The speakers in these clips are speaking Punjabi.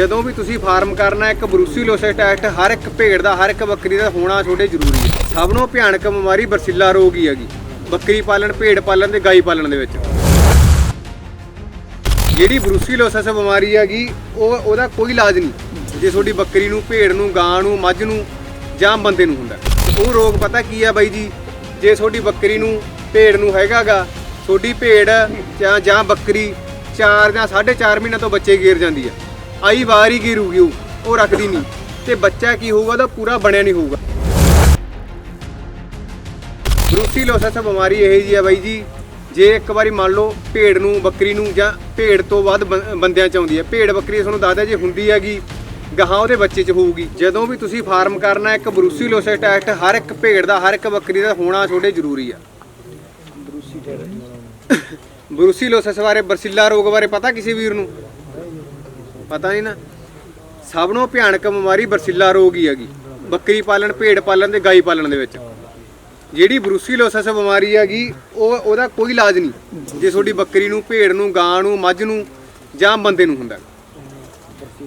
ਜਦੋਂ ਵੀ ਤੁਸੀਂ ਫਾਰਮ ਕਰਨਾ, ਇੱਕ ਬਰੂਸੀਲੋਸਿਸ ਟੈਸਟ ਹਰ ਇੱਕ ਭੇਡ ਦਾ, ਹਰ ਇੱਕ ਬੱਕਰੀ ਦਾ ਹੋਣਾ ਤੁਹਾਡੇ ਜ਼ਰੂਰੀ ਹੈ। ਸਭ ਨੂੰ ਭਿਆਨਕ ਬਿਮਾਰੀ ਬਰਸੀਲਾ ਰੋਗ ਹੀ ਹੈਗੀ। ਬੱਕਰੀ ਪਾਲਣ, ਭੇਡ ਪਾਲਣ ਤੇ ਗਾਈ ਪਾਲਣ ਦੇ ਵਿੱਚ। ਜਿਹੜੀ ਬਰੂਸੀਲੋਸਿਸ ਬਿਮਾਰੀ ਹੈਗੀ, ਉਹ, ਉਹਦਾ ਕੋਈ ਇਲਾਜ ਨਹੀਂ। ਜੇ ਤੁਹਾਡੀ ਬੱਕਰੀ ਨੂੰ, ਭੇਡ ਨੂੰ, ਗਾਂ ਨੂੰ, ਮੱਝ ਨੂੰ ਜਾਂ ਬੰਦੇ ਨੂੰ ਹੁੰਦਾ। ਉਹ ਰੋਗ ਪਤਾ ਕੀ ਆ ਬਾਈ ਜੀ? ਜੇ ਤੁਹਾਡੀ ਬੱਕਰੀ ਨੂੰ, ਭੇਡ ਨੂੰ ਹੈਗਾਗਾ, ਤੁਹਾਡੀ ਭੇਡ ਜਾਂ ਜਾਂ ਬੱਕਰੀ 4 ਜਾਂ 4.5 ਮਹੀਨਿਆਂ ਤੋਂ ਬੱਚੇ ਗੇਰ ਜਾਂਦੀ ਆ ਆਈ ਵਾਰ ਹੀ ਗੇਰੂਗੀ ਉਹ ਉਹ ਰੱਖਦੀ ਨਹੀਂ। ਤੇ ਬੱਚਾ ਕੀ ਹੋਊਗਾ ਉਹਦਾ ਪੂਰਾ ਬਣਿਆ ਨਹੀਂ ਹੋਊਗਾ। ਬਰੂਸੀਲੋਸਿਸ ਬਿਮਾਰੀ ਇਹ ਜੀ ਆ ਬਾਈ ਜੀ। ਜੇ ਇੱਕ ਵਾਰੀ ਮੰਨ ਲਓ ਭੇਡ ਨੂੰ ਬੱਕਰੀ ਨੂੰ ਜਾਂ ਭੇਡ ਤੋਂ ਵੱਧ ਬੰ- ਬੰਦਿਆਂ ਚ ਆਉਂਦੀ ਹੈ ਭੇਡ ਬੱਕਰੀ ਤੁਹਾਨੂੰ ਦੱਸਦਾ ਜੇ ਹੁੰਦੀ ਹੈਗੀ ਗਾਹਾਂ ਉਹਦੇ ਬੱਚੇ ਚ ਹੋਊਗੀ। ਜਦੋਂ ਵੀ ਤੁਸੀਂ ਫਾਰਮ ਕਰਨਾ ਇੱਕ ਬਰੂਸੀਲੋਸਿਸ ਟੈਸਟ ਹਰ ਇੱਕ ਭੇਡ ਦਾ ਹਰ ਇੱਕ ਬੱਕਰੀ ਦਾ ਹੋਣਾ ਛੋਟੇ ਜ਼ਰੂਰੀ ਆ। ਬਰੂਸੀਲੋਸਿਸ ਬਾਰੇ ਬਰਸੀਲਾ ਰੋਗ ਬਾਰੇ ਪਤਾ ਕਿਸੇ ਵੀਰ ਨੂੰ? ਪਤਾ ਨਹੀਂ ਨਾ। ਸਭ ਨੂੰ ਭਿਆਨਕ ਬਿਮਾਰੀ ਬਰਸੀਲਾ ਰੋਗ ਹੀ ਹੈਗੀ। ਬੱਕਰੀ ਪਾਲਣ, ਭੇਡ ਪਾਲਣ ਤੇ ਗਾਈ ਪਾਲਣ ਦੇ ਵਿੱਚ। ਜਿਹੜੀ ਬਰੂਸੀਲੋਸਿਸ ਬਿਮਾਰੀ ਹੈਗੀ, ਉਹ ਉਹਦਾ ਕੋਈ ਇਲਾਜ ਨਹੀਂ। ਜੇ ਤੁਹਾਡੀ ਬੱਕਰੀ ਨੂੰ, ਭੇਡ ਨੂੰ, ਗਾਂ ਨੂੰ, ਮੱਝ ਨੂੰ ਜਾਂ ਬੰਦੇ ਨੂੰ ਹੁੰਦਾ।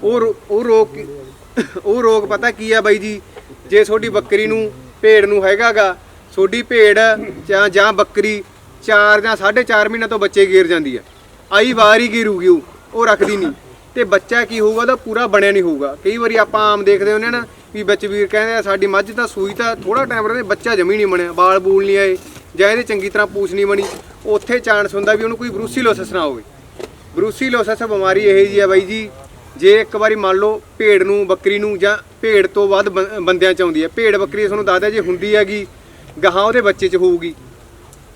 ਉਹ ਰੋ- ਉਹ ਰੋਗ ਕੀ- ਉਹ ਰੋਗ ਪਤਾ ਕੀ ਆ ਬਾਈ ਜੀ? ਜੇ ਤੁਹਾਡੀ ਬੱਕਰੀ ਨੂੰ, ਭੇਡ ਨੂੰ ਹੈਗਾਗਾ, ਤੁਹਾਡੀ ਭੇਡ ਜਾਂ ਜਾਂ ਬੱਕਰੀ 4 ਜਾਂ 4.5 ਮਹੀਨਿਆਂ ਤੋਂ ਬੱਚੇ ਗੇਰ ਜਾਂਦੀ ਆ। ਆਈ ਵਾਰ ਹੀ ਗੇਰੂਗੀ ਉਹ ਰੱਖਦੀ ਨਹੀਂ। ਤੇ ਬੱਚਾ ਕੀ ਹੋਊਗਾ, ਉਹਦਾ ਪੂਰਾ ਬਣਿਆ ਨਹੀਂ ਹੋਊਗਾ। ਕਈ ਵਾਰੀ ਆਪਾਂ ਆਮ ਦੇਖਦੇ ਹੁੰਦੇ ਆ ਨਾ ਵੀ ਬੱਚ ਵੀਰ ਕਹਿੰਦੇ ਆ, ਸਾਡੀ ਮੱਝ ਤਾਂ ਸੂਈ ਤਾਂ ਥੋੜਾ ਟਾਈਮ ਰਹਿੰਦੇ, ਬੱਚਾ ਜਮੀ ਨਹੀਂ ਬਣਿਆ ਬਾਲ ਬੂਲ ਨਹੀਂ ਆਏ, ਜਾਂ ਇਹਦੇ ਚੰਗੀ ਤਰ੍ਹਾਂ ਪੂਛ ਨਹੀਂ ਬਣੀ। ਉੱਥੇ ਚਾਂਸ ਹੁੰਦਾ ਵੀ ਉਹਨੂੰ ਕੋਈ ਬਰੂਸੀਲੋਸਿਸ ਨਾ ਹੋਵੇ। ਬਰੂਸੀਲੋਸਿਸ ਬਿਮਾਰੀ ਇਹ ਜੀ ਆ ਬਾਈ ਜੀ, ਜੇ ਇੱਕ ਵਾਰੀ ਮੰਨ ਲਓ ਭੇਡ ਨੂੰ, ਬੱਕਰੀ ਨੂੰ ਜਾਂ ਭੇਡ ਤੋਂ ਵੱਧ ਬੰ- ਬੰਦਿਆਂ ਚ ਆਉਂਦੀ ਹੈ ਭੇਡ ਬੱਕਰੀ ਤੁਹਾਨੂੰ ਦੱਸਦਾ ਜੇ ਹੁੰਦੀ ਹੈਗੀ, ਗਾਹਾਂ ਉਹਦੇ ਬੱਚੇ ਚ ਹੋਊਗੀ।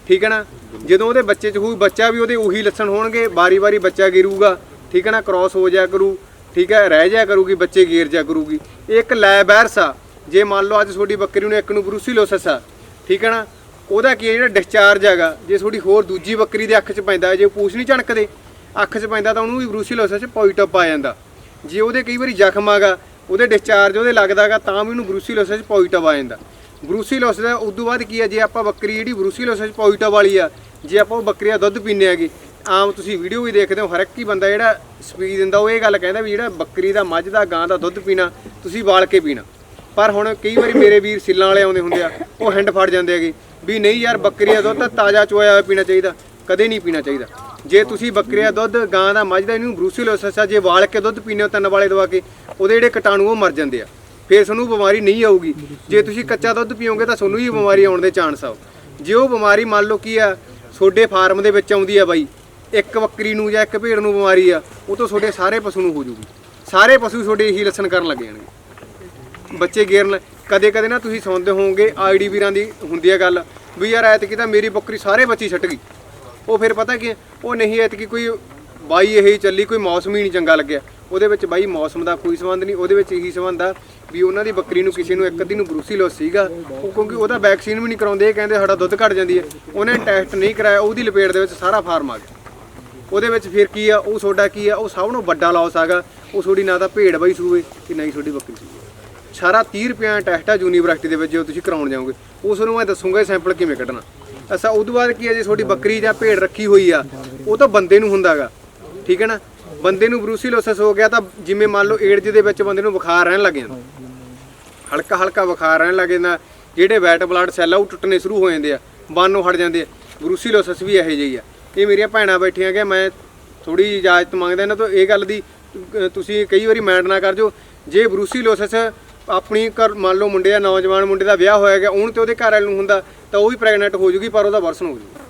ਠੀਕ ਹੈ ਨਾ? ਜਦੋਂ ਉਹਦੇ ਬੱਚੇ ਚ ਹੋਊ, ਬੱਚਾ ਵੀ ਉਹਦੇ ਉਹੀ ਲੱਛਣ ਹੋਣਗੇ, ਵਾਰੀ-ਵਾਰੀ ਬੱਚਾ ਗਿਰੂਗਾ। ਠੀਕ ਹੈ ਨਾ ਕ੍ਰਾਸ ਹੋ ਜਾਇਆ ਕਰੂ, ਠੀਕ ਹੈ, ਰਹਿ ਜਾਇਆ ਕਰੂਗੀ, ਬੱਚੇ ਗੇਰ ਜਾਇਆ ਕਰੂਗੀ। ਇਹ ਇੱਕ ਲੈਬੈਰਸ ਆ। ਜੇ ਮੰਨ ਲਓ ਅੱਜ ਤੁਹਾਡੀ ਬੱਕਰੀ ਨੂੰ ਇੱਕ ਨੂੰ ਬਰੂਸੀਲੋਸਿਸ ਆ, ਠੀਕ ਹੈ ਨਾ, ਉਹਦਾ ਕੀ ਹੈ, ਜਿਹੜਾ ਡਿਸਚਾਰਜ ਹੈਗਾ, ਜੇ ਤੁਹਾਡੀ ਹੋਰ ਦੂਜੀ ਬੱਕਰੀ ਦੇ ਅੱਖ 'ਚ ਪੈਂਦਾ, ਜੇ ਪੂਛ ਨਹੀਂ ਝਣਕਦੇ, ਅੱਖ 'ਚ ਪੈਂਦਾ ਤਾਂ ਉਹਨੂੰ ਵੀ ਬਰੂਸੀਲੋਸਿਸ ਪੋਜ਼ਿਟਿਵ ਆ ਜਾਂਦਾ। ਜੇ ਉਹਦੇ ਕਈ ਵਾਰੀ ਜ਼ਖਮ ਆਗਾ, ਉਹਦੇ ਡਿਸਚਾਰਜ ਉਹਦੇ ਲੱਗਦਾਗਾ ਤਾਂ ਵੀ ਉਹਨੂੰ ਬਰੂਸੀਲੋਸਿਸ ਪੋਜ਼ਿਟਿਵ ਆ ਜਾਂਦਾ। ਬਰੂਸੀਲੋਸਿਸ ਦਾ ਤੋਂ ਬਾਅਦ ਕੀ ਹੈ, ਜੇ ਆਪਾਂ ਬੱਕਰੀ ਜਿਹੜੀ ਬਰੂਸੀਲੋਸਿਸ ਪੋਜ਼ਿਟਿਵ ਵਾਲੀ ਆ, ਜੇ ਆਪਾਂ ਉਹ ਬੱਕਰੀ ਦਾ ਦੁੱਧ ਪੀਂਦੇ ਹੈਗੇ ਆਮ ਤੁਸੀਂ ਵੀਡੀਓ ਵੀ ਦੇਖਦੇ ਹੋ, ਹਰ ਇੱਕ ਹੀ ਬੰਦਾ ਜਿਹੜਾ ਸਪੀਚ ਦਿੰਦਾ, ਉਹ ਇਹ ਗੱਲ ਕਹਿੰਦਾ ਵੀ ਜਿਹੜਾ ਬੱਕਰੀ ਦਾ ਮੱਝ ਦਾ, ਗਾਂ ਦਾ ਦੁੱਧ ਪੀਣਾ, ਤੁਸੀਂ ਵਾਲ ਕੇ ਪੀਣਾ। ਪਰ ਹੁਣ ਕਈ ਵਾਰੀ ਮੇਰੇ ਵੀਰ ਸਿੱਲਾਂ ਵਾਲੇ ਆਉਂਦੇ ਹੁੰਦੇ ਆ, ਉਹ ਹੈਂਡ ਫੜ ਜਾਂਦੇ ਹੈਗੇ ਵੀ ਨਹੀਂ ਯਾਰ, ਬੱਕਰੀ ਦਾ ਦੁੱਧ ਤਾਂ ਤਾਜ਼ਾ ਚੋਇਆ ਹੋਇਆ ਪੀਣਾ ਚਾਹੀਦਾ, ਕਦੇ ਨਹੀਂ ਪੀਣਾ ਚਾਹੀਦਾ। ਜੇ ਤੁਸੀਂ ਬੱਕਰੀ ਦਾ ਦੁੱਧ, ਗਾਂ ਦਾ, ਮੱਝ ਦਾ, ਇਹਨੂੰ ਬਰੂਸੀਲੋਸਿਸ ਆ ਜੇ ਵਾਲ ਕੇ ਦੁੱਧ ਪੀਂਦੇ ਹੋ, ਤਿੰਨ ਵਾਲੇ ਦਵਾ ਕੇ, ਉਹਦੇ ਜਿਹੜੇ ਕੀਟਾਣੂ, ਉਹ ਮਰ ਜਾਂਦੇ ਆ। ਫਿਰ ਤੁਹਾਨੂੰ ਬਿਮਾਰੀ ਨਹੀਂ ਆਊਗੀ। ਜੇ ਤੁਸੀਂ ਕੱਚਾ ਦੁੱਧ ਪੀਓਗੇ, ਤਾਂ ਤੁਹਾਨੂੰ ਹੀ ਬਿਮਾਰੀ ਆਉਣ ਦੇ ਚਾਂਸ ਆ। ਜੇ ਉਹ ਬਿਮਾਰੀ ਮੰਨ ਲਓ ਕੀ ਆ, ਤੁਹਾਡੇ ਫਾਰਮ ਦੇ ਵਿੱਚ ਆਉਂਦੀ ਆ ਬਾਈ ਇੱਕ ਬੱਕਰੀ ਨੂੰ ਜਾਂ ਇੱਕ ਭੇਡ ਨੂੰ ਬਿਮਾਰੀ ਆ, ਉਹ ਤੋਂ ਤੁਹਾਡੇ ਸਾਰੇ ਪਸ਼ੂ ਨੂੰ ਹੋ ਜੂਗੀ ਸਾਰੇ ਪਸ਼ੂ ਤੁਹਾਡੇ ਇਹੀ ਲੱਛਣ ਕਰਨ ਲੱਗ ਜਾਣਗੇ ਬੱਚੇ ਗੇਰਨ ਕਦੇ ਕਦੇ ਨਾ ਤੁਸੀਂ ਸੁਣਦੇ ਹੋਵੋਗੇ, ਆਈਡੀ ਵੀਰਾਂ ਦੀ ਹੁੰਦੀ ਹੈ ਗੱਲ, ਵੀ ਯਾਰ ਐਤਕੀ ਤਾਂ ਮੇਰੀ ਬੱਕਰੀ ਸਾਰੇ ਬੱਚੀ ਛੱਟ ਗਈ। ਉਹ ਫਿਰ ਪਤਾ ਕੀ ਹੈ? ਉਹ ਨਹੀਂ ਐਤਕੀ ਕੋਈ ਬਾਈ ਇਹ ਚੱਲੀ, ਕੋਈ ਮੌਸਮ ਹੀ ਨਹੀਂ ਚੰਗਾ ਲੱਗਿਆ। ਉਹਦੇ ਵਿੱਚ ਬਾਈ ਮੌਸਮ ਦਾ ਕੋਈ ਸੰਬੰਧ ਨਹੀਂ, ਉਹਦੇ ਵਿੱਚ ਇਹੀ ਸੰਬੰਧ ਆ ਵੀ ਉਹਨਾਂ ਦੀ ਬੱਕਰੀ ਨੂੰ ਕਿਸੇ ਨੂੰ ਇੱਕ ਅੱਧੀ ਨੂੰ ਬਰੂਸੀਲੋਸ ਸੀਗਾ। ਉਹ ਕਿਉਂਕਿ ਉਹਦਾ ਵੈਕਸੀਨ ਵੀ ਨਹੀਂ ਕਰਾਉਂਦੇ, ਇਹ ਕਹਿੰਦੇ ਸਾਡਾ ਦੁੱਧ ਘਟ ਜਾਂਦੀ ਹੈ। ਉਹਨੇ ਟੈਸਟ ਨਹੀਂ ਕਰਾਇਆ, ਉਹਦੀ ਲਪੇਟ ਦੇ ਵਿੱਚ ਸਾਰਾ ਫਾਰਮ ਆ ਗਿਆ। ਉਹਦੇ ਵਿੱਚ ਫਿਰ ਕੀ ਆ, ਉਹ ਤੁਹਾਡਾ ਕੀ ਆ, ਉਹ ਸਭ ਨੂੰ ਵੱਡਾ ਲਾਸ ਹੈਗਾ ਉਹ ਤੁਹਾਡੀ ਨਾ ਤਾਂ ਭੇਡ ਬਾਈ ਸੂਵੇ ਕਿ ਨਹੀਂ ਤੁਹਾਡੀ ਬੱਕਰੀ ਸੂਵੇ ਸਾਰਾ 30 ਰੁਪਏ ਟੈਸਟ ਆ ਯੂਨੀਵਰਸਿਟੀ ਦੇ ਵਿੱਚ ਜਦੋਂ ਤੁਸੀਂ ਕਰਾਉਣ ਜਾਓਗੇ। ਉਸ ਨੂੰ ਮੈਂ ਦੱਸੂਗਾ ਸੈਂਪਲ ਕਿਵੇਂ ਕੱਢਣਾ। ਅਸਾ ਉਦੋਂ ਬਾਅਦ ਕੀ ਹੈ ਜੇ ਤੁਹਾਡੀ ਬੱਕਰੀ ਜਾਂ ਭੇਡ ਰੱਖੀ ਹੋਈ ਆ, ਉਹ ਤਾਂ ਬੰਦੇ ਨੂੰ ਹੁੰਦਾਗਾ ਠੀਕ ਹੈ ਨਾ? ਬੰਦੇ ਨੂੰ ਬਰੂਸੀਲੋਸਿਸ ਹੋ ਗਿਆ ਤਾਂ ਜਿਵੇਂ ਮੰਨ ਲਓ ਏਡਜ ਦੇ ਵਿੱਚ ਬੰਦੇ ਨੂੰ ਬੁਖਾਰ ਰਹਿਣ ਲੱਗ ਜਾਂਦਾ। ਹਲਕਾ ਹਲਕਾ ਬੁਖਾਰ ਰਹਿਣ ਲੱਗ ਜਾਂਦਾ। ਜਿਹੜੇ ਵੈਟ ਬਲੱਡ ਸੈੱਲ ਆ, ਉਹ ਟੁੱਟਣੇ ਸ਼ੁਰੂ ਹੋ ਜਾਂਦੇ ਆ ਬਾਨੋਂ ਹਟ ਜਾਂਦੇ ਆ। ਬਰੂਸੀਲੋਸਿਸ ਵੀ ਇਹੋ ਜਿਹੀ ਆ। ਇਹ ਮੇਰੀਆਂ ਭੈਣਾਂ ਬੈਠੀਆਂ ਕਿ ਮੈਂ ਥੋੜੀ ਇਜਾਜ਼ਤ ਮੰਗਦਾ ਇਹਨਾਂ ਤੋਂ। ਇਹ ਗੱਲ ਦੀ ਤੁਸੀਂ ਕਈ ਵਾਰੀ ਮੈਂਡ ਨਾ ਕਰ ਜੋ। ਜੇ ਬਰੂਸੀਲੋਸਿਸ ਆਪਣੀ ਘਰ, ਮੰਨ ਲਓ ਮੁੰਡੇ ਦਾ ਨੌਜਵਾਨ ਮੁੰਡੇ ਦਾ ਵਿਆਹ ਹੋਇਆ ਗਿਆ, ਉਹਨੂੰ ਤੇ ਉਹਦੇ ਘਰ ਵਾਲੇ ਨੂੰ ਹੁੰਦਾ, ਤਾਂ ਉਹ ਵੀ ਪ੍ਰੈਗਨੈਂਟ ਹੋ ਜੂਗੀ, ਪਰ ਉਹਦਾ ਵਰਸਨ ਹੋ ਜੂਗਾ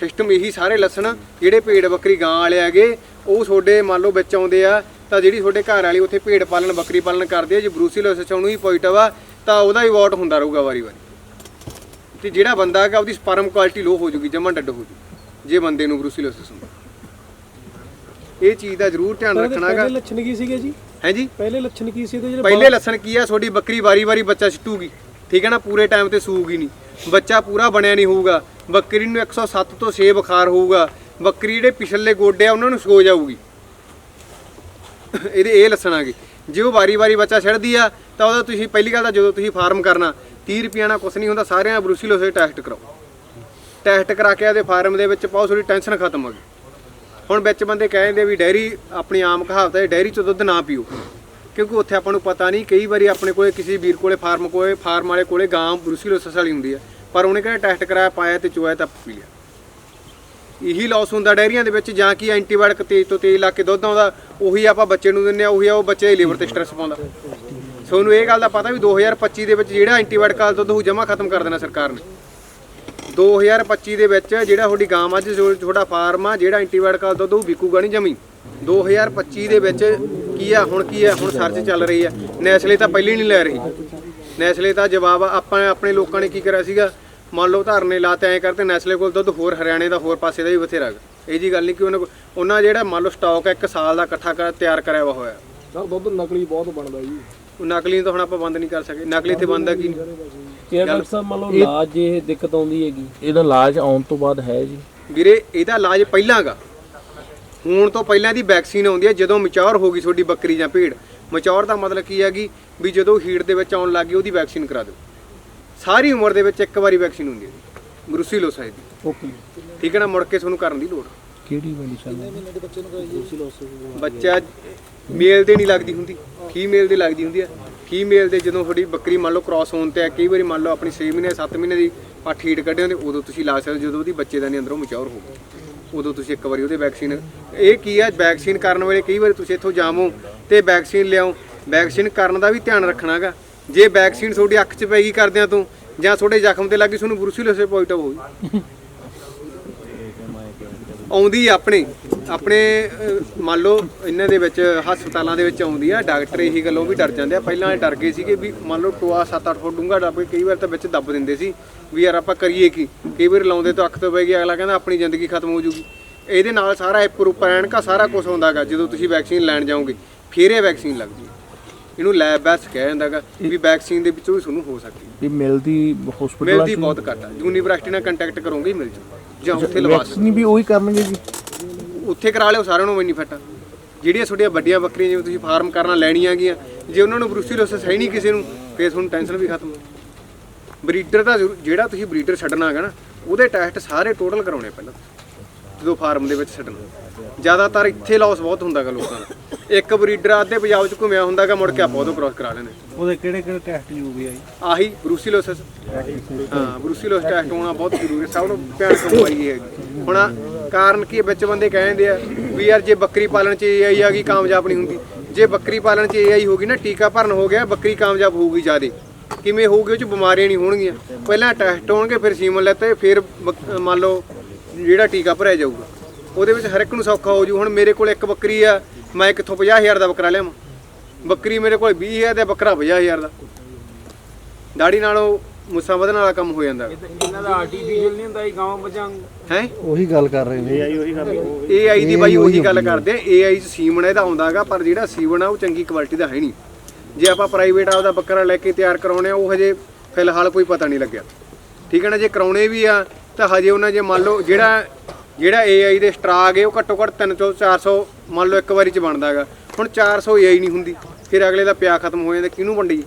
ਸਿਸਟਮ ਇਹੀ ਸਾਰੇ ਲੱਸਣ ਜਿਹੜੇ ਭੇਡ ਬੱਕਰੀ ਗਾਂ ਵਾਲੇ ਹੈਗੇ, ਉਹ ਤੁਹਾਡੇ ਮੰਨ ਲਓ ਵਿੱਚ ਆਉਂਦੇ ਆ, ਤਾਂ ਜਿਹੜੀ ਤੁਹਾਡੇ ਘਰ ਵਾਲੀ ਉੱਥੇ ਭੇਡ ਪਾਲਣ, ਬੱਕਰੀ ਪਾਲਣ ਕਰਦੇ ਆ, ਜੇ ਬਰੂਸੀਲੋਸਿਸ ਉਹਨੂੰ ਹੀ ਪੋਜ਼ਿਟਿਵ ਆ ਤਾਂ ਉਹਦਾ ਹੀ ਵਾਟ ਹੁੰਦਾ ਰਹੂਗਾ ਵਾਰੀ-ਵਾਰੀ। ਤੇ ਜਿਹੜਾ ਬੰਦਾ ਹੈਗਾ ਉਹਦੀ ਸਪਰਮ ਕੁਆਲਿਟੀ ਲੋ ਹੋ ਜੂਗੀ ਜਮਾਂ ਡੱਡ ਹੋ ਜੂ ਜੇ ਬੰਦੇ ਨੂੰ ਬਰੂਸੀਲੋਸਿਸ ਹੁੰਦਾ। ਇਹ ਚੀਜ਼ ਦਾ ਜ਼ਰੂਰ ਧਿਆਨ ਰੱਖਣਾ ਹੈਗਾ। ਪਹਿਲੇ ਲੱਛਣ ਕੀ ਸੀਗੇ ਜੀ? ਹੈ ਜੀ? ਪਹਿਲੇ ਲੱਛਣ ਕੀ ਸੀ ਇਹਦੇ ਜਿਹੜੇ ਪਹਿਲੇ ਲੱਛਣ ਕੀ ਆ? ਤੁਹਾਡੀ ਬੱਕਰੀ ਵਾਰੀ-ਵਾਰੀ ਬੱਚਾ ਛਿੱਟੂਗੀ ਠੀਕ ਹੈ ਨਾ? ਪੂਰੇ ਟਾਈਮ ਤੇ ਸੂਗੀ ਨਹੀਂ। ਬੱਚਾ ਪੂਰਾ ਬਣਿਆ ਨਹੀਂ ਹੋਊਗਾ। ਬੱਕਰੀ ਨੂੰ 107 ਤੋਂ 6 ਬੁਖਾਰ ਹੋਊਗਾ। ਬੱਕਰੀ ਜਿਹੜੇ ਪਿਛਲੇ ਗੋਡੇ ਆ ਉਹਨਾਂ ਨੂੰ ਸੋ ਜਾਊਗੀ। ਇਹਦੇ ਇਹ ਲੱਛਣ ਆਗੇ ਜੇ ਉਹ ਵਾਰੀ-ਵਾਰੀ ਬੱਚਾ ਛੱਡਦੀ ਆ ਤਾਂ ਉਹਦਾ ਤੁਸੀਂ ਪਹਿਲੀ ਗੱਲ ਤਾਂ ਜਦੋਂ ਤੁਸੀਂ ਫਾਰਮ ਕਰਨਾ 30 ਰੁਪਈਆ ਨਾਲ ਕੁਛ ਨਹੀਂ ਹੁੰਦਾ, ਸਾਰਿਆਂ ਦਾ ਬਰੂਸੀਲੋਸਿਸ ਟੈਸਟ ਕਰਾਓ। ਟੈਸਟ ਕਰਾ ਕੇ ਆਦੇ ਫਾਰਮ ਦੇ ਵਿੱਚ ਪਾਓ ਥੋੜੀ ਟੈਨਸ਼ਨ ਖਤਮ ਹੋ ਗਈ। ਹੁਣ ਵਿੱਚ ਬੰਦੇ ਕਹਿੰਦੇ ਵੀ ਡੈਰੀ ਆਪਣੀ ਆਮ ਕਹਾਵਤ ਹੈ, ਡੈਰੀ ਚੋਂ ਦੁੱਧ ਨਾ ਪੀਓ। ਕਿਉਂਕਿ ਉੱਥੇ ਆਪਾਂ ਨੂੰ ਪਤਾ ਨਹੀਂ, ਕਈ ਵਾਰੀ ਆਪਣੇ ਕੋਲੇ ਕਿਸੇ ਵੀਰ ਕੋਲੇ ਫਾਰਮ ਕੋਲੇ, ਫਾਰਮ ਵਾਲੇ ਕੋਲੇ ਗਾਂ ਬਰੂਸੀਲੋਸਿਸ ਵਾਲੀ ਹੁੰਦੀ ਹੈ। ਪਰ ਉਹਨੇ ਕਿਹੜਾ ਟੈਸਟ ਕਰਾਇਆ, ਪਾਇਆ ਤੇ ਚੋਇਆ ਤਾਂ ਪੀ ਲਿਆ। ਇਹੀ ਲਾਸ ਹੁੰਦਾ ਡੈਰੀਆਂ ਦੇ ਵਿੱਚ, ਜਾਂ ਕਿ ਐਂਟੀਬਾਇਓਟਿਕ ਤੇਜ਼ ਤੋਂ ਤੇਜ਼ ਲਾ ਕੇ ਦੁੱਧ ਆਉਂਦਾ, ਉਹੀ ਆਪਾਂ ਬੱਚੇ ਨੂੰ ਦਿੰਨੇ ਆ ਉਹੀ ਆ, ਉਹ ਬੱਚੇ ਦੀ ਲਿਵਰ ਤੇ ਸਟ੍ਰੈਸ ਪਾਉਂਦਾ। ਸੋ ਇਹ ਗੱਲ ਦਾ ਪਤਾ ਵੀ 2025 ਦੇ ਵਿੱਚ ਜਿਹੜਾ ਐਂਟੀਬਾਇਓਟਿਕ ਦੁੱਧ ਉਹ ਜਮਾ ਖਤਮ ਕਰ ਦੇਣਾ ਸਰਕਾਰ ਨੇ। 2025 ਦੇ ਵਿੱਚ ਜਿਹੜਾ ਤੁਹਾਡੀ ਗਾਂ ਮੱਝ ਤੁਹਾਡਾ ਫਾਰਮ ਆ, ਜਿਹੜਾ ਐਂਟੀਬਾਇਓਟਿਕ ਦੁੱਧ ਉਹ ਵਿਕੂਗਾ ਨਹੀਂ ਜਮੀ। 2025 ਦੇ ਵਿੱਚ ਕੀ ਆ, ਹੁਣ ਕੀ ਆ, ਹੁਣ ਸਰਚ ਚੱਲ ਰਹੀ ਆ। ਨੈਸਲੇ ਤਾਂ ਪਹਿਲੇ ਨਹੀਂ ਲੈ ਰਹੀ। ਨੈਸਲੇ ਦਾ ਜਵਾਬ ਆਪਾਂ ਆਪਣੇ ਲੋਕਾਂ ਨੇ ਕੀ ਕਰਿਆ ਸੀਗਾ? ਮੰਨ ਲਓ ਧਰਨੇ ਲਾਤੇ ਐਂ ਕਰਦੇ ਨੈਸਲੇ ਕੋਲ ਦੁੱਧ ਹੋਰ ਹਰਿਆਣੇ ਦਾ, ਹੋਰ ਪਾਸੇ ਦਾ ਵੀ ਬਥੇਰਾ ਇਹ ਜੀ ਗੱਲ ਨਹੀਂ ਕਿ ਉਹਨਾਂ ਕੋਲ, ਉਹਨਾਂ ਜਿਹੜਾ ਮੰਨ ਲਓ ਸਟਾਕ ਇੱਕ ਸਾਲ ਦਾ ਇਕੱਠਾ ਕਰ, ਤਿਆਰ ਕਰਿਆ ਵਾ ਹੋਇਆ। ਸਰ, ਦੁੱਧ ਨਕਲੀ ਬਹੁਤ ਬਣਦਾ ਜੀ। ਉਹ ਨਕਲੀ ਤਾਂ ਹੁਣ ਆਪਾਂ ਬੰਦ ਨਹੀਂ ਕਰ ਸਕਦੇ ਨਕਲੀ ਤੇ ਬੰਦਾ ਕੀ? ਨਹੀਂ ਕੀ ਡਾਕਟਰ ਸਾਹਿਬ ਮੰਨ ਲਓ ਇਲਾਜ ਜੇ ਇਹ ਦਿੱਕਤ ਆਉਂਦੀ ਹੈਗੀ। ਇਹਦਾ ਇਲਾਜ ਆਉਣ ਤੋਂ ਬਾਅਦ ਹੈ ਜੀ। ਵੀਰੇ ਇਹਦਾ ਇਲਾਜ ਪਹਿਲਾਂਗਾ। ਹੁਣ ਤੋਂ ਪਹਿਲਾਂ ਦੀ ਵੈਕਸੀਨ ਆਉਂਦੀ ਹੈ ਜਦੋਂ ਮੈਚੁਰ ਹੋ ਗਈ ਤੁਹਾਡੀ ਬੱਕਰੀ ਜਾਂ ਭੇਡ। ਮੈਚੁਰ ਦਾ ਮਤਲਬ ਕੀ ਹੈਗੀ ਵੀ ਜਦੋਂ ਹੀਟ ਦੇ ਵਿੱਚ ਆਉਣ ਲੱਗੀ ਉਹਦੀ ਵੈਕਸੀਨ ਕਰਾ ਦਿਓ। ਸਾਰੀ ਉਮਰ ਦੇ ਵਿੱਚ ਇੱਕ ਵਾਰੀ ਵੈਕਸੀਨ ਹੁੰਦੀ ਹੈ ਬਰੂਸੀਲੋਸਾਈਡ ਦੀ। ਓਕੇ ਠੀਕ ਹੈ ਨਾ? ਮੁੜ ਕੇ ਤੁਹਾਨੂੰ ਕਰਨ ਦੀ ਲੋੜ ਕਿਹੜੀ ਮੈਡੀਸਨ ਬੱਚਾ ਮੇਲ ਦੇ ਨਹੀਂ ਲੱਗਦੀ ਹੁੰਦੀ। ਕੀ ਫੀਮੇਲ ਦੇ ਲੱਗਦੀ ਹੁੰਦੀ ਹੈ ਫੀਮੇਲ ਦੇ ਜਦੋਂ ਤੁਹਾਡੀ ਬੱਕਰੀ ਮੰਨ ਲਓ ਕ੍ਰਾਸ ਹੋਣ ਤੇ ਆ, ਕਈ ਵਾਰੀ ਮੰਨ ਲਓ ਆਪਣੀ 6 ਮਹੀਨੇ 7 ਮਹੀਨੇ ਦੀ ਪੱਠ ਹੀਟ ਕੱਢੇ ਹੁੰਦੇ, ਉਦੋਂ ਤੁਸੀਂ ਲਾ ਸਕਦੇ ਹੋ। ਜਦੋਂ ਉਹਦੀ ਬੱਚੇ ਦਾ ਨਹੀਂ, ਅੰਦਰੋਂ ਮੈਚੁਰ ਹੋਊਗਾ ਉਦੋਂ ਤੁਸੀਂ ਇੱਕ ਵਾਰੀ ਉਹਦੇ ਵੈਕਸੀਨ ਇਹ ਕੀ ਹੈ ਵੈਕਸੀਨ ਕਰਨ ਵੇਲੇ ਕਈ ਵਾਰੀ ਤੁਸੀਂ ਇੱਥੋਂ ਜਾਵੋ ਤੇ ਵੈਕਸੀਨ ਲਿਆਓ। ਵੈਕਸੀਨ ਕਰਨ ਦਾ ਵੀ ਧਿਆਨ ਰੱਖਣਾਗਾ। ਜੇ ਵੈਕਸੀਨ ਤੁਹਾਡੀ ਅੱਖ 'ਚ ਪੈਗੀ ਕਰਦਿਆਂ ਤੋਂ, ਜਾਂ ਤੁਹਾਡੇ ਜ਼ਖਮ ਤੇ ਲੱਗੀ, ਤੁਹਾਨੂੰ ਬਰੂਸੀਲੋਸੇ ਪੋਜ਼ਿਟਿਵ ਹੋਊਗੀ ਆਉਂਦੀ ਆਪਣੇ ਆਪਣੇ ਮੰਨ ਲਓ ਇਹਨਾਂ ਦੇ ਵਿੱਚ ਹਸਪਤਾਲਾਂ ਦੇ ਵਿੱਚ ਆਉਂਦੀ ਆ ਡਾਕਟਰ ਇਹੀ ਗੱਲੋਂ ਵੀ ਡਰ ਜਾਂਦੇ ਆ। ਪਹਿਲਾਂ ਇਹ ਡਰ ਗਏ ਸੀਗੇ ਵੀ ਮੰਨ ਲਓ ਟੋਆ 7-8 ਫੁੱਟ ਡੂੰਘਾ ਡੱਬ ਕੇ ਕਈ ਵਾਰ ਤਾਂ ਵਿੱਚ ਦੱਬ ਦਿੰਦੇ ਸੀ ਵੀ ਯਾਰ ਆਪਾਂ ਕਰੀਏ ਕੀ? ਕਈ ਵਾਰ ਲਾਉਂਦੇ ਤਾਂ ਅੱਖ ਤੋਂ ਪੈ ਗਈ ਅਗਲਾ ਕਹਿੰਦਾ ਆਪਣੀ ਜ਼ਿੰਦਗੀ ਖਤਮ ਹੋ ਜੂਗੀ। ਇਹਦੇ ਨਾਲ ਸਾਰਾ ਐਪਰ ਉੱਪਰ ਐਨਕਾ ਸਾਰਾ ਕੁਝ ਹੁੰਦਾਗਾ ਜਦੋਂ ਤੁਸੀਂ ਵੈਕਸੀਨ ਲੈਣ ਜਾਓਗੇ ਫਿਰ ਇਹ ਵੈਕਸੀਨ ਲੱਗਦੀ ਹੈ ਇਹਨੂੰ ਲੈਬ ਬੈਸ ਕਿਹਾ ਜਾਂਦਾਗਾ ਵੀ ਵੈਕਸੀਨ ਦੇ ਵਿੱਚੋਂ ਵੀ ਤੁਹਾਨੂੰ ਹੋ ਸਕਦੀ ਹੈ ਇਹ ਮਿਲਦੀ ਹਸਪੀਟਲ ਮਿਲਦੀ ਬਹੁਤ ਘੱਟ ਆ। ਯੂਨੀਵਰਸਿਟੀ ਨਾਲ ਕੰਟੈਕਟ ਕਰੋਗੇ ਮਿਲ ਜੂ ਜਾਂ ਉੱਥੇ ਲਵਾ ਵੈਕਸੀਨ ਵੀ ਉਹੀ ਕਰਨਗੇ ਜੀ? ਉੱਥੇ ਕਰਾ ਲਿਓ ਸਾਰਿਆਂ ਨੂੰ ਬੈਨੀਫਿਟ ਜਿਹੜੀਆਂ ਤੁਹਾਡੀਆਂ ਵੱਡੀਆਂ ਬੱਕਰੀਆਂ ਜਿਵੇਂ ਤੁਸੀਂ ਫਾਰਮ ਕਰਨਾ ਲੈਣੀਆਂ ਗੀਆਂ ਜੇ ਉਹਨਾਂ ਨੂੰ ਬਰੂਸੀਲੋਸਿਸ ਹੈ ਨਹੀਂ ਕਿਸੇ ਨੂੰ ਫੇਰ ਤੁਹਾਨੂੰ ਟੈਨਸ਼ਨ ਵੀ ਖਤਮ ਬਰੀਡਰ ਦਾ ਜਿਹੜਾ ਤੁਸੀਂ ਬਰੀਡਰ ਛੱਡਣਾ ਹੈਗਾ ਨਾ ਉਹਦੇ ਟੈਸਟ ਸਾਰੇ ਟੋਟਲ ਕਰਾਉਣੇ ਪਹਿਲਾਂ ਜਦੋਂ ਫਾਰਮ ਦੇ ਵਿੱਚ ਛੱਡਣਾ। ਜ਼ਿਆਦਾਤਰ ਇੱਥੇ ਲਾਸ ਬਹੁਤ ਹੁੰਦਾਗਾ ਲੋਕਾਂ ਦਾ। ਇੱਕ ਬਰੀਡਰ ਆਧੇ ਪੰਜਾਬ 'ਚ ਘੁੰਮਿਆ ਹੁੰਦਾਗਾ ਮੁੜ ਕੇ ਆਪਾਂ ਉਦੋਂ ਕ੍ਰਾਸ ਕਰਾ ਲੈਂਦੇ। ਉਹਦੇ ਕਿਹੜੇ ਕਿਹੜੇ ਟੈਸਟ ਯੂਗੇ ਆ ਜੀ? ਆਹੀ ਬਰੂਸੀਲੋਸਿਸ। ਹਾਂ ਬਰੂਸੀਲੋਸ ਟੈਸਟ ਹੋਣਾ ਬਹੁਤ ਜ਼ਰੂਰੀ ਹੈ ਸਭ ਨੂੰ ਭਿਆਨਕ ਬਿਮਾਰੀ ਹੈ ਹੁਣ ਕਾਰਨ ਕੀ ਵਿੱਚ ਬੰਦੇ ਕਹਿੰਦੇ ਆ ਵੀ ਯਾਰ ਜੇ ਬੱਕਰੀ ਪਾਲਣ 'ਚ ਏਆਈ ਆ ਗਈ ਕਾਮਯਾਬ ਨਹੀਂ ਹੁੰਦੀ। ਜੇ ਬੱਕਰੀ ਪਾਲਣ 'ਚ ਏਆਈ ਹੋ ਗਈ ਨਾ ਟੀਕਾ ਭਰਨ ਹੋ ਗਿਆ ਬੱਕਰੀ ਕਾਮਯਾਬ ਹੋਊਗੀ ਜ਼ਿਆਦੇ। ਕਿਵੇਂ ਹੋਊਗੀ ਉਹ 'ਚ ਬਿਮਾਰੀਆਂ ਨਹੀਂ ਹੋਣਗੀਆਂ। ਪਹਿਲਾਂ ਟੈਸਟ ਹੋਣਗੇ ਫਿਰ ਸੀਮਨ ਲੈਤੇ ਫਿਰ ਮੰਨ ਲਓ ਜਿਹੜਾ ਟੀਕਾ ਭਰਿਆ ਜਾਊਗਾ। ਉਹਦੇ ਵਿੱਚ ਹਰ ਇੱਕ ਨੂੰ ਸੌਖਾ ਹੋ ਜੂ। ਹੁਣ ਮੇਰੇ ਕੋਲ ਇੱਕ ਬੱਕਰੀ ਆ ਮੈਂ ਕਿੱਥੋਂ 50000 ਦਾ ਬੱਕਰਾ ਲਿਆਵਾਂ? ਬੱਕਰੀ ਮੇਰੇ ਕੋਲ 20000 ਦਾ ਬੱਕਰਾ 50000 ਦਾ। ਦਾੜੀ ਨਾਲੋਂ ਮੁੱਸਾ ਵਧਣ ਵਾਲਾ ਕੰਮ ਹੋ ਜਾਂਦਾ। ਇਹਨਾਂ ਦਾ ਆਰਟੀਫੀਸ਼ੀਅਲ ਨਹੀਂ ਹੁੰਦਾ ਇਹ ਗਾਵਾਂ ਬਚਾਂ ਹੈ? ਉਹੀ ਗੱਲ ਕਰ ਰਹੇ ਨੇ। ਏਆਈ ਉਹੀ ਗੱਲ AI ਦੀ ਬਾਈ ਉਹੀ ਗੱਲ ਕਰਦੇ ਆ AI ਚ ਸੀਵਣ ਇਹਦਾ ਆਉਂਦਾਗਾ ਪਰ ਜਿਹੜਾ ਸੀਵਣ ਆ ਉਹ ਚੰਗੀ ਕੁਆਲਿਟੀ ਦਾ ਹੈ ਨਹੀਂ। ਜੇ ਆਪਾਂ ਪ੍ਰਾਈਵੇਟ ਆਪਦਾ ਬੱਕਰਾ ਲੈ ਕੇ ਤਿਆਰ ਕਰਾਉਣੇ ਆ ਉਹ ਹਜੇ ਫਿਲਹਾਲ ਕੋਈ ਪਤਾ ਨਹੀਂ ਲੱਗਿਆ। ਠੀਕ ਹੈ ਨਾ ਜੇ ਕਰਾਉਣੇ ਵੀ ਆ ਤਾਂ ਹਜੇ ਉਹਨਾਂ ਜੇ ਮੰਨ ਲਓ ਜਿਹੜਾ ਜਿਹੜਾ AI ਦੇ ਸਟਰਾ ਗਏ ਉਹ ਘੱਟੋ ਘੱਟ 300 400 ਮੰਨ ਲਓ ਇੱਕ ਵਾਰੀ ਚ ਬਣਦਾ ਹੈਗਾ। ਹੁਣ 400 AI ਨਹੀਂ ਹੁੰਦੀ। ਫਿਰ ਅਗਲੇ ਦਾ ਪਿਆ ਖਤਮ ਹੋ ਜਾਂਦਾ। ਕਿਹਨੂੰ ਵੰਡੀ?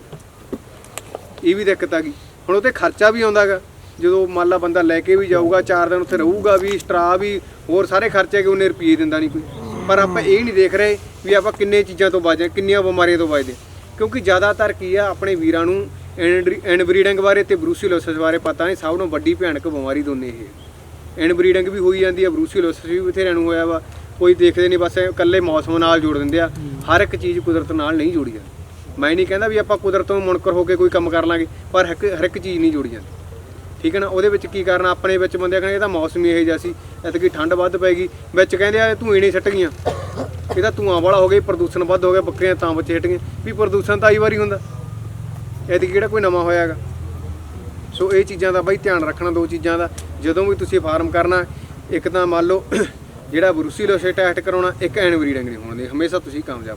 ਇਹ ਵੀ ਦਿੱਕਤ ਆ ਗਈ। ਹੁਣ ਉਹ ਤੇ ਖਰਚਾ ਵੀ ਆਉਂਦਾ ਆਉਂਦਾਗਾ ਜਦੋਂ ਮੰਨ ਲਾ ਬੰਦਾ ਲੈ ਕੇ ਵੀ ਜਾਊਗਾ 4 ਦਿਨ ਉੱਥੇ ਰਹੂਗਾ ਵੀ ਸਟਰਾ ਵੀ ਹੋਰ ਸਾਰੇ ਖਰਚੇ ਕਿ ਉਹਨੇ ਰੁਪਏ ਦਿੰਦਾ ਨਹੀਂ ਕੋਈ। ਪਰ ਆਪਾਂ ਇਹ ਨਹੀਂ ਦੇਖ ਰਹੇ ਵੀ ਆਪਾਂ ਕਿੰਨੇ ਚੀਜ਼ਾਂ ਤੋਂ ਬਚਦੇ ਹਾਂ, ਕਿੰਨੀਆਂ ਬਿਮਾਰੀਆਂ ਤੋਂ ਬਚਦੇ। ਕਿਉਂਕਿ ਜ਼ਿਆਦਾਤਰ ਕੀ ਆ ਆਪਣੇ ਵੀਰਾਂ ਨੂੰ ਐਨਬਰੀਡਿੰਗ ਬਾਰੇ ਤੇ ਬਰੂਸੀਲੋਸਿਸ ਬਾਰੇ ਪਤਾ ਨਹੀਂ ਸਭ ਨੂੰ ਵੱਡੀ ਭਿਆਨਕ ਬਿਮਾਰੀ ਦੋਨੇ ਇਹ। ਐਨਬਰੀਡਿੰਗ ਵੀ ਹੋਈ ਜਾਂਦੀ ਆ ਬਰੂਸੀਲੋਸਿਸ ਵੀ ਬਥੇਰਿਆਂ ਨੂੰ ਹੋਇਆ ਵਾ। ਕੋਈ ਦੇਖਦੇ ਨਹੀਂ ਬਸ ਇਕੱਲੇ ਮੌਸਮ ਨਾਲ ਜੋੜ ਦਿੰਦੇ ਆ। ਹਰ ਇੱਕ ਚੀਜ਼ ਕੁਦਰਤ ਨਾਲ ਨਹੀਂ ਜੁੜੀ ਜਾਂਦੀ। ਮੈਂ ਨਹੀਂ ਕਹਿੰਦਾ ਵੀ ਆਪਾਂ ਕੁਦਰਤ ਨੂੰ ਮੁਨਕਰ ਹੋ ਕੇ ਕੋਈ ਕੰਮ ਕਰ ਲਾਂਗੇ, ਪਰ ਹਰ ਇੱਕ- ਹਰ ਇੱਕ ਚੀਜ਼ ਨਹੀਂ ਜੁੜੀ ਜਾਂਦੀ। ਠੀਕ ਹੈ ਨਾ? ਉਹਦੇ ਵਿੱਚ ਕੀ ਕਾਰਨ ਆਪਣੇ ਵਿੱਚ ਬੰਦੇ ਕਹਿੰਦੇ ਇਹ ਤਾਂ ਮੌਸਮ ਹੀ ਇਹੋ ਜਿਹਾ ਸੀ, ਐਤਕੀ ਠੰਡ ਵੱਧ ਪੈਗੀ ਵਿੱਚ ਕਹਿੰਦੇ ਆ ਧੂਏ ਨਹੀਂ ਛੱਟ ਗਈਆਂ। ਇਹਦਾ ਧੂਆਂ ਵਾਲਾ ਹੋ ਗਿਆ ਪ੍ਰਦੂਸ਼ਣ ਵੱਧ ਹੋ ਗਿਆ, ਬੱਕਰੀਆਂ ਤਾਂ ਬੱਚੇ ਹਟ ਗਏ ਵੀ ਪ੍ਰਦੂਸ਼ਣ ਤਾਂ ਆਈ ਵਾਰੀ ਹੁੰਦਾ। ਐਤਕੀ ਕਿਹੜਾ ਕੋਈ ਨਵਾਂ ਹੋਇਆ ਹੈਗਾ? ਸੋ ਇਹ ਚੀਜ਼ਾਂ ਦਾ ਬਾਈ ਧਿਆਨ ਰੱਖਣਾ, ਦੋ ਚੀਜ਼ਾਂ ਦਾ। ਜਦੋਂ ਵੀ ਤੁਸੀਂ ਫਾਰਮ ਕਰਨਾ, ਇੱਕ ਤਾਂ ਮੰਨ ਲਓ, ਜਿਹੜਾ ਬਰੂਸੀ ਲੋਸ਼ੇ ਟੈਸਟ ਕਰਾਉਣਾ, ਇੱਕ ਐਨਵਰੀਡਿੰਗ ਨਹੀਂ ਹੋਣ ਦੀ, ਹਮੇਸ਼ਾ ਤੁਸੀਂ ਕਾਮਯਾਬ